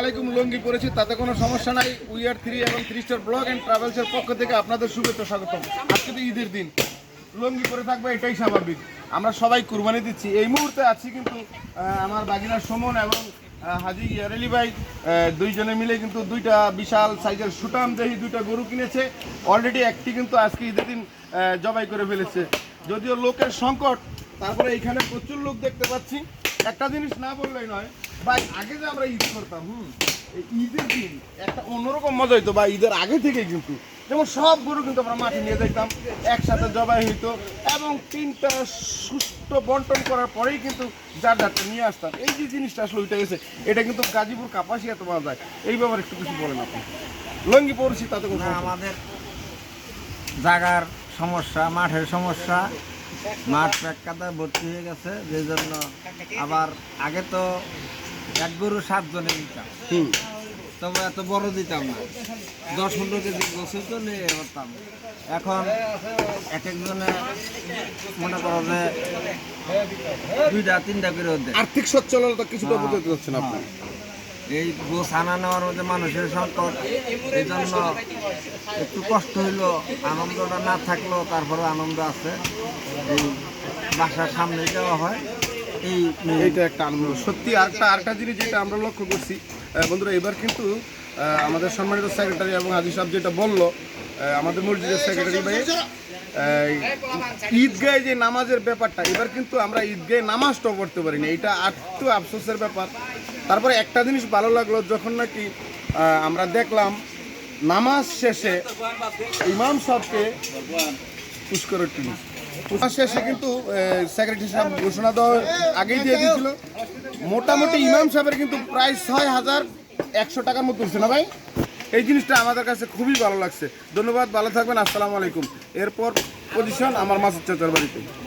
আলাইকুম। তাতে কোনো সমস্যা নাই। উই আর থ্রি এবং থ্রি স্টার ব্লগ ট্রাভেলসের পক্ষ থেকে আপনাদের স্বাগতম। ঈদের দিন। পরে থাকবে, এটাই স্বাভাবিক। আমরা সবাই কুরবানি দিচ্ছি। এই মুহূর্তে আছি কিন্তু আমার বাগিনা সুমন এবং হাজি ইয়ারেলি ভাই দুইজনে মিলে কিন্তু দুইটা বিশাল সাইজের সুটাম দেহি দুইটা গরু কিনেছে। অলরেডি একটি কিন্তু আজকে ঈদের দিন জবাই করে ফেলেছে। যদিও লোকের সংকট, তারপরে এইখানে প্রচুর লোক দেখতে পাচ্ছি। একটা জিনিস না বললেই নয় ভাই আগে যে আমরা ঈদ করতাম হুম ঈদের দিন একটা অন্যরকম মজা হইতো বা ঈদের আগে থেকে কিন্তু। যেমন সব গরু কিন্তু আমরা মাঠে নিয়ে যেতাম একসাথে জবাই হইতো এবং তিনটা সুস্থ বন্টন করার পরেই কিন্তু যার যারটা নিয়ে আসতাম। এই যে জিনিসটা আসলে ওইটা গেছে এটা কিন্তু গাজীপুর কাপাসিয়াতে পাওয়া যায় এই ব্যাপারে একটু কিছু বলেন আপনি। লঙ্গি পড়ছি তাতে। আমাদের জাগার সমস্যা মাঠের সমস্যা। মাঠ প্যাকাতা ভর্তি হয়ে গেছে যে জন্য আবার আগে তো এক গরু সাতজনে দিতাম। হুম। তবে এত বড় দিতাম না। দশ পনেরো কেজি গোসে তো নিয়ে করতাম। এখন এক একজনে মনে করো যে দুইটা তিনটা করে দেয়। আর্থিক সচ্ছলতা কিছুটা বুঝতে পারছেন আপনি। এই গোছ আনা নেওয়ার মধ্যে মানুষের সংকট এই জন্য একটু কষ্ট হইল আনন্দটা না থাকলেও তারপরে আনন্দ আছে। এই বাসার সামনে যাওয়া হয়। এই এইটা একটা আনন্দ। সত্যি আরেকটা আরেকটা জিনিস যেটা আমরা লক্ষ্য করছি বন্ধুরা, এবার কিন্তু আমাদের সম্মানিত সেক্রেটারি এবং হাজি সাহেব যেটা বলল আমাদের মসজিদের সেক্রেটারি ভাই ঈদগায় যে নামাজের ব্যাপারটা, এবার কিন্তু আমরা ঈদগায় নামাজটাও করতে পারি না এটা একটু আফসোসের ব্যাপার। তারপরে একটা জিনিস ভালো লাগল, যখন নাকি আমরা দেখলাম, নামাজ শেষে ইমাম সাহেবকে পুষ্কর পুষ্কর শেষে কিন্তু সেক্রেটারি সাহেব ঘোষণা দেওয়ার আগেই দিয়ে দিয়েছিল। মোটামুটি ইমাম সাহেবের কিন্তু প্রায় ছয় হাজার একশো টাকার মতো হচ্ছে না ভাই? এই জিনিসটা আমাদের কাছে খুবই ভালো লাগছে। ধন্যবাদ, ভালো থাকবেন, আসসালামু আলাইকুম। এরপর পজিশন আমার মাসুদ চাচার বাড়িতে।